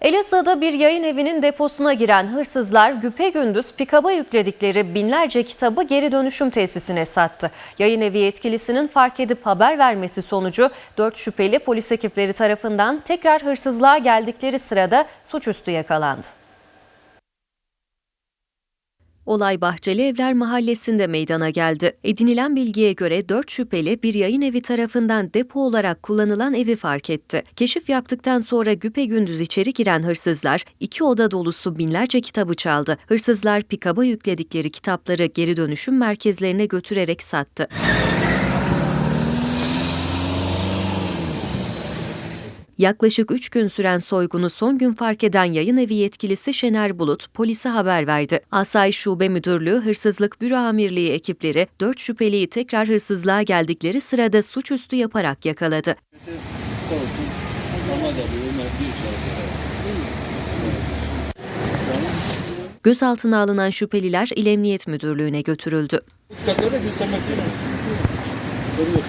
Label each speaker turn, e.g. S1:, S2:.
S1: Elazığ'da bir yayın evinin deposuna giren hırsızlar güpegündüz pikaba yükledikleri binlerce kitabı geri dönüşüm tesisine sattı. Yayın evi yetkilisinin fark edip haber vermesi sonucu 4 şüpheli polis ekipleri tarafından tekrar hırsızlığa geldikleri sırada suçüstü yakalandı. Olay Bahçeli Evler Mahallesi'nde meydana geldi. Edinilen bilgiye göre 4 şüpheli bir yayın evi tarafından depo olarak kullanılan evi fark etti. Keşif yaptıktan sonra güpegündüz içeri giren hırsızlar iki oda dolusu binlerce kitabı çaldı. Hırsızlar pikaba yükledikleri kitapları geri dönüşüm merkezlerine götürerek sattı. Yaklaşık 3 gün süren soygunu son gün fark eden yayın evi yetkilisi Şener Bulut polise haber verdi. Asayiş Şube Müdürlüğü Hırsızlık Büro Amirliği ekipleri 4 şüpheliyi tekrar hırsızlığa geldikleri sırada suçüstü yaparak yakaladı.
S2: Sağ olsun.
S1: Gözaltına alınan şüpheliler İl Emniyet Müdürlüğü'ne götürüldü.
S2: Kitapları da göstermek istiyorum. Soru yok.